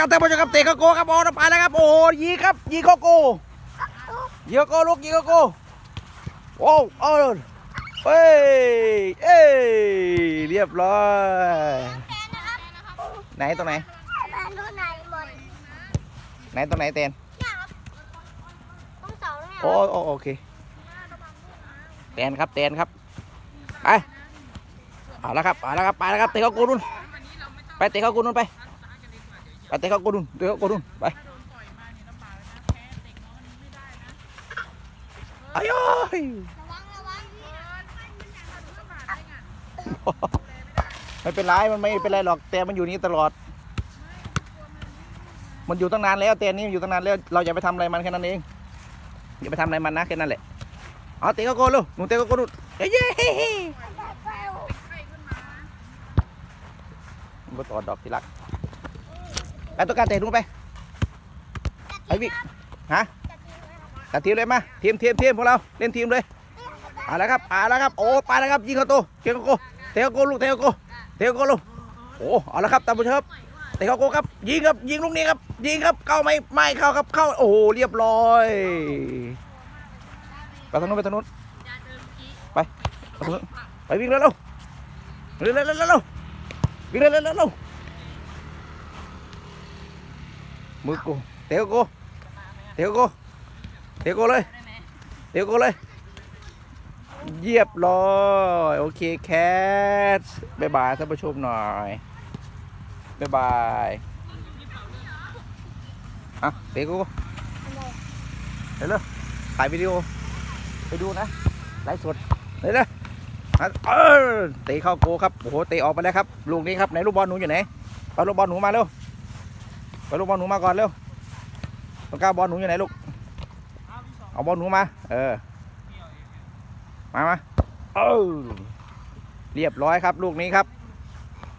ครับท่านผู้ชมครับเตะเข้าโกครับโอ้น้ำปลาแล้วครับโอ้ยิงครับยิงเข้าโกยิงเข้าโกลูกยิงเข้าโกโอ้เออเฮ้ยเอ้ยเรียบร้อยแทนนะครับไหนตรงไหนมาดูไหนหมดไหนตรงไหนเตนเนี่ยครับต้องสองเนี่ยโอ้โอ้โอเคเตนครับเตนครับไปเอาละครับเอาละครับไปแล้วครับเตะเข้าโกนู่นไปเตะเข้าโกนู่นไป ไปเตะเขาโกนู่นเตะเขาโกนู่นไปอายยระวังระวังไม่เป็นไรมันไม่เป็นไรหรอกแต่มันอยู่นี่ตลอด มันอยู่ตั้งนานแล้วเตนนี่อยู่ตั้งนานแล้วเราอย่าไปทำอะไรมันแค่นั้นเองอย่าไปทำอะไรมันนะแค่นั้นแหละเอาเตะก็โกนลูกหนูเตะก็โกนลูกเย้เย้มันก็ตอดดอกทีรัก ไปตัวการเตะดูไปไอ้วิฮะตัดทีมเลยมาทีมทีมทีมพวกเราเล่นทีมเลยเอาละครับเอาละครับโอ้ไปแล้วครับยิงเข้าตัวเตะก็โกเตะก็โกลูกเตะก็โกเตะก็โกลูกโอ้เอาละครับตามผู้ชมครับเตะก็โกครับยิงครับยิงลูกนี้ครับยิงครับเข้าไม่ไม่เข้าครับเข้าโอ้โหเรียบร้อยไปทางนู้นไปทางนู้นไปไปวิ่งเร็วเร็วเร็วเร็วเร็วเร็วเร็ววิ่งเร็วเร็วเร็วเร็ว มือกูเตะก็โกเตะก็โกเตะก็โกเลยเดี๋ยวกูเลย เยียบร้อยโอเคแคทบายบายท่านผู้ชมหน่อยบายบายอะเดี๋ยวกูเดี๋ยวเลยถ่ายวิดีโอไปดูนะไลฟ์สดเดี๋ยวเลยอะเออเตะเข้าโกครับโอ้โหเตะออกไปแล้วครับลูกนี้ครับไหนลูกบอลหนูอยู่ไหนเอาลูกบอลหนูมาเร็ว ไปลูกบอลหนูมาก่อนเร็วต้องการบอลหนูอยู่ไหนลูก เอาบอลหนูมา เออ มามาเออเรียบร้อยครับลูกนี้ครับ